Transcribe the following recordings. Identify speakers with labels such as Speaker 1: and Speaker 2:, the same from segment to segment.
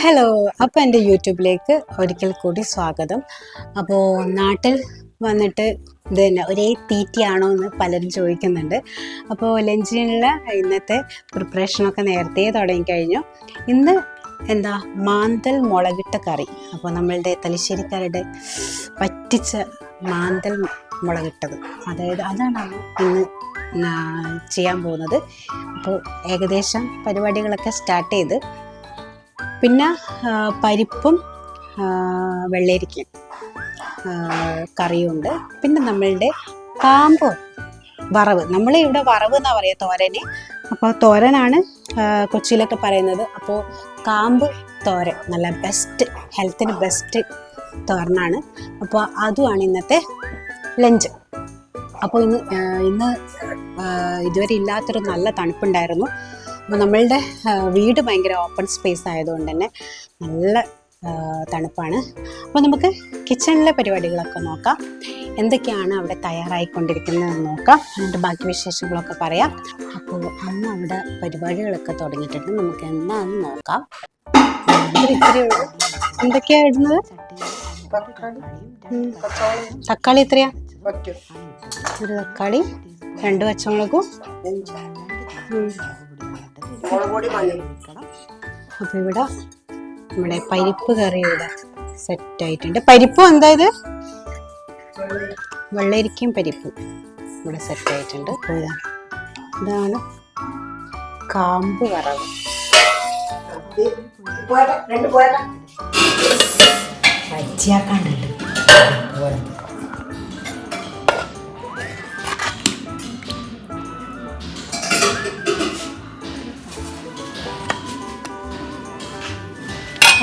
Speaker 1: Hello അപ്പോൾ എന്റെ യൂട്യൂബിലേക്ക് ഒരിക്കൽ കൂടി സ്വാഗതം. അപ്പോൾ നാട്ടിൽ വന്നിട്ട് ഇത് തന്നെ ഒരേ തീറ്റയാണോ എന്ന് പലരും ചോദിക്കുന്നുണ്ട്. അപ്പോൾ ലഞ്ചിനുള്ള ഇന്നത്തെ പ്രിപ്പറേഷനൊക്കെ നേരത്തെ തുടങ്ങിക്കഴിഞ്ഞു ഇന്ന് എന്താ മാന്തൽ മുളകിട്ട കറി. അപ്പോൾ നമ്മളുടെ തലശ്ശേരിക്കാരുടെ പറ്റിച്ച മാന്തൽ മുളകിട്ടത്. അതായത് അതാണ് ഇന്ന് ചെയ്യാൻ പോകുന്നത്. അപ്പോൾ ഏകദേശം പരിപാടികളൊക്കെ സ്റ്റാർട്ട് ചെയ്ത് പിന്നെ പരിപ്പും വെള്ളരിക്കയും കറിയുണ്ട്. പിന്നെ നമ്മളുടെ കാമ്പ് വറവ്. നമ്മൾ ഇവിടെ വറവ് എന്നാ പറയുക തോരന്. അപ്പോൾ തോരനാണ് കൊച്ചിയിലൊക്കെ പറയുന്നത്. അപ്പോൾ കാമ്പ് തോരൻ നല്ല ബെസ്റ്റ് ഹെൽത്തിന് ബെസ്റ്റ് തോരനാണ്. അപ്പോൾ അതുമാണ് ഇന്നത്തെ ലഞ്ച് അപ്പോൾ ഇന്ന് ഇന്ന് ഇതുവരെ ഇല്ലാത്തൊരു നല്ല തണുപ്പുണ്ടായിരുന്നു. അപ്പോൾ നമ്മളുടെ വീട് ഭയങ്കര ഓപ്പൺ സ്പേസ് ആയതുകൊണ്ട് തന്നെ നല്ല തണുപ്പാണ്. അപ്പോൾ നമുക്ക് കിച്ചണിലെ പരിപാടികളൊക്കെ നോക്കാം. എന്തൊക്കെയാണ് അവിടെ തയ്യാറായിക്കൊണ്ടിരിക്കുന്നതെന്ന് നോക്കാം. എന്നിട്ട് ബാക്കി വിശേഷങ്ങളൊക്കെ പറയാം. അപ്പോൾ അന്ന് അവിടെ പരിപാടികളൊക്കെ തുടങ്ങിയിട്ടുണ്ട്. നമുക്ക് എന്താണെന്ന് നോക്കാം. എന്തൊക്കെയാ ഇടുന്നത്. തക്കാളി എത്രയാ? ഒരു തക്കാളി രണ്ട് പച്ചമുളകും. ഉം. അപ്പൊ ഇവിടെ നമ്മുടെ പരിപ്പ് കറി ഇവിടെ സെറ്റ് ആയിട്ടുണ്ട് പരിപ്പും എന്തായത് വെള്ളരിക്കയും പരിപ്പും ഇവിടെ സെറ്റ് ആയിട്ടുണ്ട് അപ്പൊ ഇതാണ് കാമ്പ് വറവ്.
Speaker 2: പച്ചയാക്കാണ്ടുണ്ട്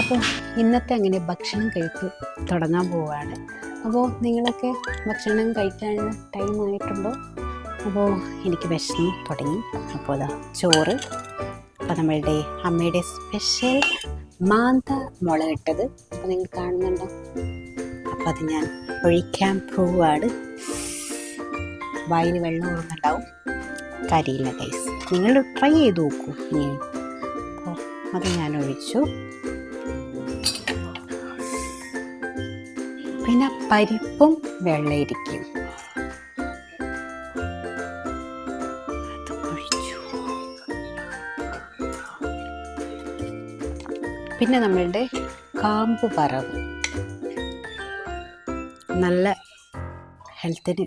Speaker 1: അപ്പോൾ ഇന്നത്തെ അങ്ങനെ ഭക്ഷണം കഴിച്ച് തുടങ്ങാൻ പോവുകയാണ് അപ്പോൾ നിങ്ങളൊക്കെ ഭക്ഷണം കഴിക്കാനുള്ള ടൈം ആയിട്ടുണ്ടോ? അപ്പോൾ എനിക്ക് ഭക്ഷണം തുടങ്ങി. അപ്പോൾ അതാ ചോറ്. അപ്പോൾ നമ്മളുടെ അമ്മയുടെ സ്പെഷ്യൽ മാന്ത മുളകിട്ടത്. അപ്പോൾ നിങ്ങൾ കാണുന്നുണ്ടോ? അപ്പോൾ അത് ഞാൻ ഒഴിക്കാൻ പോവാണ്. വായിൽ വെള്ളം ഒഴുകുന്നുണ്ടാവും. കരിയില്ല ഗൈസ് നിങ്ങൾ ട്രൈ ചെയ്ത് നോക്കൂ. ഇനി. അപ്പോൾ അത് ഞാൻ ഒഴിച്ചു. പിന്നെ പരിപ്പും ഒഴിച്ചു പിന്നെ നമ്മളുടെ കാമ്പ് വറവ്. നല്ല ഹെൽത്തിന്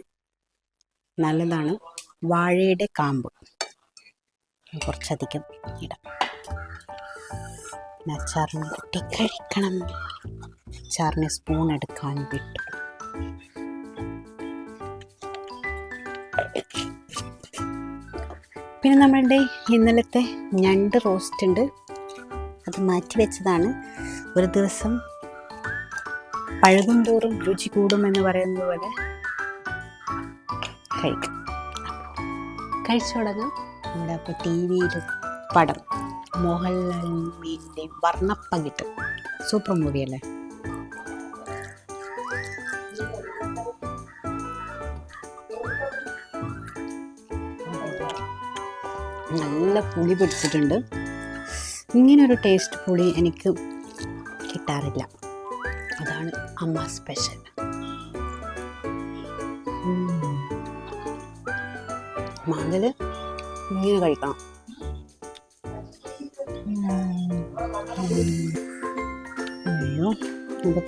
Speaker 1: നല്ലതാണ് വാഴയുടെ കാമ്പ്. കുറച്ചധികം ഇടാം. അച്ചാറിന് കുട്ടി കഴിക്കണം. അച്ചാറിന് സ്പൂൺ എടുക്കാൻ വിട്ടു. പിന്നെ നമ്മളുടെ ഇന്നലത്തെ ഞണ്ട് റോസ്റ്റ് ഉണ്ട്. അത് മാറ്റി വെച്ചതാണ്. ഒരു ദിവസം പഴകും തോറും രുചി കൂടുമെന്ന് പറയുന്നത് പോലെ കഴിക്കും. കഴിച്ചു തുടങ്ങാം. നമ്മുടെ അപ്പോൾ ടി വിയിൽ പടം മോഹൻലാലിന്റെ വർണപ്പകിട്ട്. സൂപ്പർ മൂവി നല്ല പുളി പിടിച്ചിട്ടുണ്ട്. ഇങ്ങനൊരു ടേസ്റ്റ് പുളി എനിക്ക് കിട്ടാറില്ല. അതാണ് അമ്മ സ്പെഷ്യൽ മാങ്ങൽ ഇങ്ങനെ കഴിക്കണം.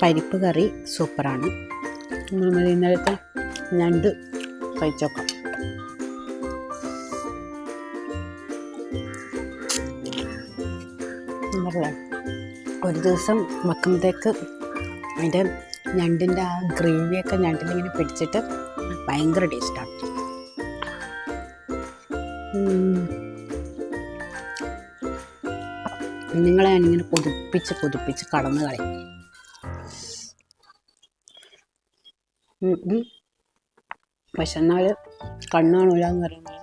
Speaker 1: പരിപ്പ് കറി സൂപ്പറാണ്. നമ്മൾ ഇന്നലത്തെ ഞണ്ട് കഴിച്ചോക്കാം ഒരു ദിവസം വെക്കുമ്പോഴത്തേക്ക് അതിന്റെ ഞണ്ടിന്റെ ആ ഗ്രേവിയൊക്കെ ഞണ്ടിലിങ്ങനെ പിടിച്ചിട്ട് ഭയങ്കര ടേസ്റ്റാണ്. നിങ്ങളെ ഞാനിങ്ങനെ കൊതിപ്പിച്ച് കൊതിപ്പിച്ച് കടന്നു കളയും. പക്ഷെ എന്നാൽ വിശന്നാൽ കണ്ണു കാണില്ല എന്ന് പറയുന്നത്.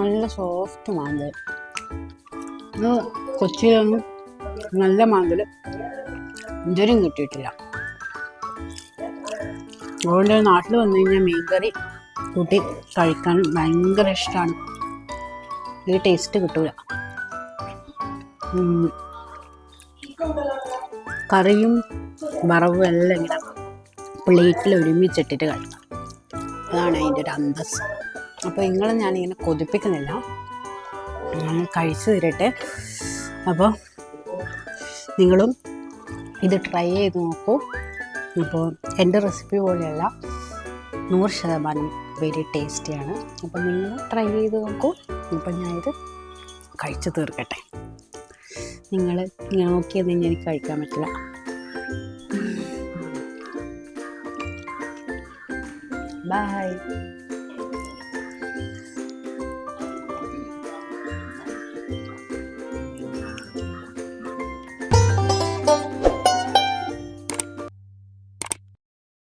Speaker 1: നല്ല സോഫ്റ്റ് മാന്തൽ. ഇത് കൊച്ചിയിലൊന്നും നല്ല മാന്തൽ ഇതുവരെയും കിട്ടിയിട്ടില്ല. അതുകൊണ്ട് നാട്ടിൽ വന്നു കഴിഞ്ഞാൽ മീൻകറി കൂട്ടി കഴിക്കാൻ ഭയങ്കര ഇഷ്ടമാണ് ഈ ടേസ്റ്റ് കിട്ടൂല. കറിയും വറവും എല്ലാം ഇങ്ങനെ പ്ലേറ്റിൽ ഒരുമിച്ചിട്ടിട്ട് കഴിക്കാം അതാണ് അതിന്റെ ഒരു അന്തസ് അപ്പോൾ നിങ്ങളെ ഞാനിങ്ങനെ കൊതിപ്പിക്കുന്നില്ല. ഞാൻ കഴിച്ചു തരട്ടെ. അപ്പോൾ നിങ്ങളും ഇത് ട്രൈ ചെയ്ത് നോക്കൂ. അപ്പോൾ എന്റെ റെസിപ്പി പോലെയല്ല നൂറ് ശതമാനം വെരി ടേസ്റ്റിയാണ് അപ്പോൾ നിങ്ങൾ ട്രൈ ചെയ്ത് നോക്കൂ. അപ്പോൾ ഞാനിത് കഴിച്ചു തീർക്കട്ടെ. നിങ്ങൾ നോക്കിയത് എനിക്ക് കഴിക്കാൻ പറ്റില്ല. ബൈ